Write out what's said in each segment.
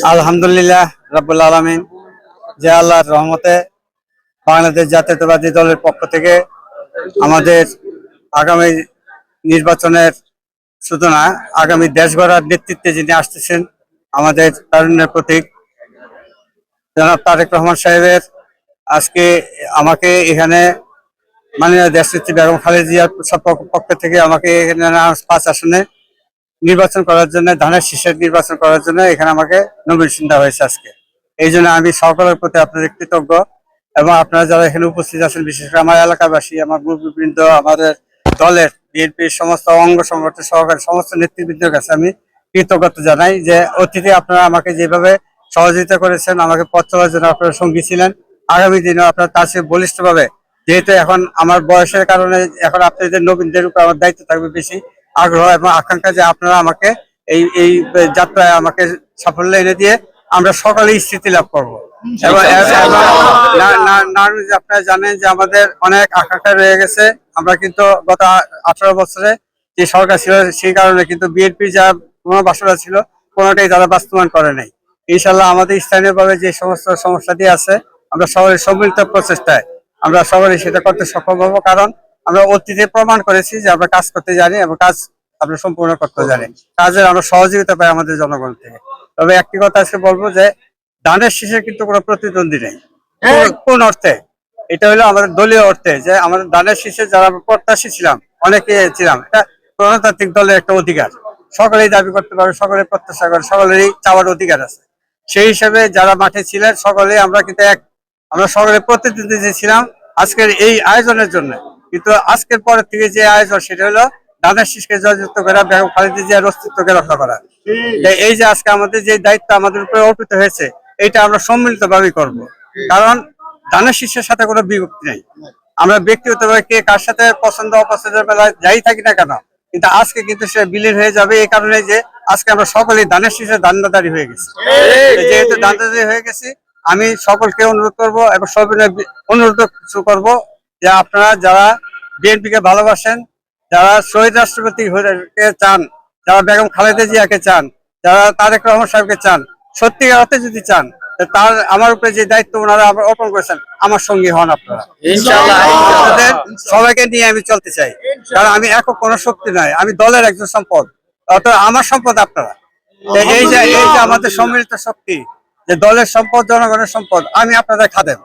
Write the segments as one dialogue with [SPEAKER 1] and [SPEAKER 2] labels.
[SPEAKER 1] আলহামদুলিল্লাহ রাব্বুল আলমিন। যে আল্লাহর রহমতে বাংলাদেশ জাতীয়তাবাদী দলের পক্ষ থেকে আমাদের আগামী নির্বাচনের শুধু না আগামী দেশ গড়ার নেতৃত্বে যিনি আসতেছেন, আমাদের তারুণ্যের প্রতীক। জনাব তারেক রহমান সাহেবের আজকে আমাকে এখানে মাননীয় দেশনেত্রী বেগম খালেদিয়ার সব- পক্ষ থেকে আমাকে এখানে পাঁচ আসনে। নির্বাচন করার জন্য, ধানের শীষের নির্বাচন করার জন্য এখানে আমাকে নমিনেশন দেওয়া হয়েছে আজকে। এই জন্য আমি সকলের প্রতি আপনাদের কৃতজ্ঞ এবং আপনারা যারা এখানে উপস্থিত আছেন, বিশেষ করে আমার এলাকাবাসী, আমার মুরব্বীবৃন্দ, আমাদের দলের বিএনপির সমস্ত অঙ্গ সংগঠন সহকারী, সমস্ত নেতৃবৃন্দের কাছে আমি কৃতজ্ঞতা জানাই যে অতীতে আপনারা আমাকে যেভাবে সহযোগিতা করেছেন, আমাকে পথ চলার জন্য আপনারা সঙ্গী ছিলেন। আগামী দিনেও আপনারা তার চেয়ে বলিষ্ঠভাবে, যেহেতু এখন আমার বয়সের কারণে এখন আপনাদের নবীনদের উপর আমার দায়িত্ব থাকবে বেশি আগ্রহ এবং আকাঙ্ক্ষা যে আপনারা আমাকে এই এই যাত্রায় আমাকে সাফল্য এনে দিয়ে আমরা সকালেই স্থিতি লাভ করব। আপনারা জানেন যে আমাদের অনেক আকাঙ্ক্ষা রয়ে গেছে। আমরা কিন্তু গত আঠারো বছরে যে সরকার ছিল সেই কারণে কিন্তু বিএনপি যা কোনো বাসনা ছিল কোনোটাই তারা বাস্তবায়ন করে নাই। ইনশাল্লাহ আমাদের স্থানীয়ভাবে যে সমস্ত সমস্যাটি আছে আমরা সবাই সম্মিলিত প্রচেষ্টায় আমরা সবাই সেটা করতে সক্ষম হব। কারণ আমরা অতীতে প্রমাণ করেছি যে আমরা কাজ করতে জানি এবং কাজ আমরা সম্পূর্ণ করতে জানি। কাজের আমরা সহযোগিতা পাই আমাদের জনগণ থেকে। তবে একটি কথা আজকে বলব যে দানের শীষে কিন্তু কোনো প্রতিদ্বন্দ্বী নেই। কোন- কোন অর্থে? এটা হলো আমাদের দলীয় অর্থে যে আমাদের দানের শীষে যারা প্রত্যাশী ছিলাম অনেকে ছিলাম এটা গণতান্ত্রিক দলের একটা অধিকার। সকলেই দাবি করতে পারে সকলে প্রত্যাশা করে সকলেরই চাওয়ার অধিকার আছে। সেই হিসেবে যারা মাঠে ছিলেন সকলেই আমরা কিন্তু এক আমরা সকলে প্রতিদ্বন্দ্বী ছিলাম আজকের এই আয়োজনের জন্য। কিন্তু আজকের পরের থেকে যে আয়োজন সেটা হলো ধানের শীষকে জয়যুক্ত করা বেগম খালেদা জিয়ার অস্তিত্বকে রক্ষা করা। এই যে আজকে আমাদের যে দায়িত্ব আমাদের উপরে অর্পিত হয়েছে এটা আমরা সম্মিলিত ভাবে করব। কারণ ধানের শীর্ষের সাথে কোনো বিভক্তি নেই। আমরা ব্যক্তিগতভাবে কে কার সাথে পছন্দ অপছন্দের বেলায় যাই থাকি না কেন কিন্তু আজকে কিন্তু সে বিলীন হয়ে যাবে এই কারণে যে আজকে আমরা সকলেই ধানের শীর্ষে দান্দাদারি হয়ে গেছি। যেহেতু দান্দাদারি হয়ে গেছি আমি সকলকে অনুরোধ করব এবং সবিনয় অনুরোধ করব যে আপনারা যারা বিএনপি কে ভালোবাসেন যারা শহীদ রাষ্ট্রপতি কে চান যারা বেগম খালেদা জিয়াকে চান যারা তারেক রহমান সাহেবকে চান সত্যিকার অর্থে যদি চান তার আমার উপরে যে দায়িত্ব ওনারা অর্পণ করেছেন আমার সঙ্গী হন আপনারা। সবাইকে নিয়ে আমি চলতে চাই। কারণ আমি একক কোনো শক্তি নাই আমি দলের একজন সম্পদ। অর্থাৎ আমার সম্পদ আপনারা। এই যে এই যে আমাদের সম্মিলিত শক্তি যে দলের সম্পদ জনগণের সম্পদ আমি আপনাদের খাদেন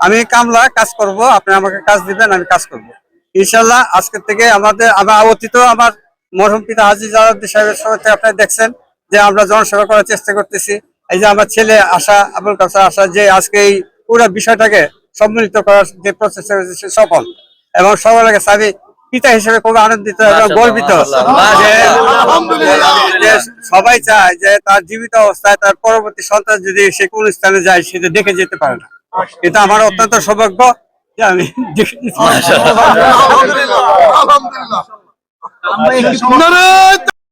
[SPEAKER 1] আমি কামলা কাজ করব আপনি আমাকে কাজ দিবেন আমি কাজ করব। ইনশাল্লাহ আজকের থেকে আমাদের আমার অতীত আমার মরহুম পিতা হাজি জালাউদ্দিন সাহেবের থেকে আপনারা দেখছেন যে আমরা জনসেবা করার চেষ্টা করতেছি। এই যে আমার ছেলে আশা আবুল কাসার আশা যে আজকে এই পুরো বিষয়টাকে সম্মিলিত করার যে প্রচেষ্টা হয়েছে সে সফল এবং সকলের কাছে আমি পিতা হিসেবে খুব আনন্দিত এবং গর্বিত সবাই চায় যে তার জীবিত অবস্থায় তার পরবর্তী সন্তান যদি সে কোন স্থানে যায় সেটা দেখে যেতে পারে না। কিন্তু আমার অত্যন্ত সৌভাগ্য যে আমি
[SPEAKER 2] আলহামদুলিল্লাহ।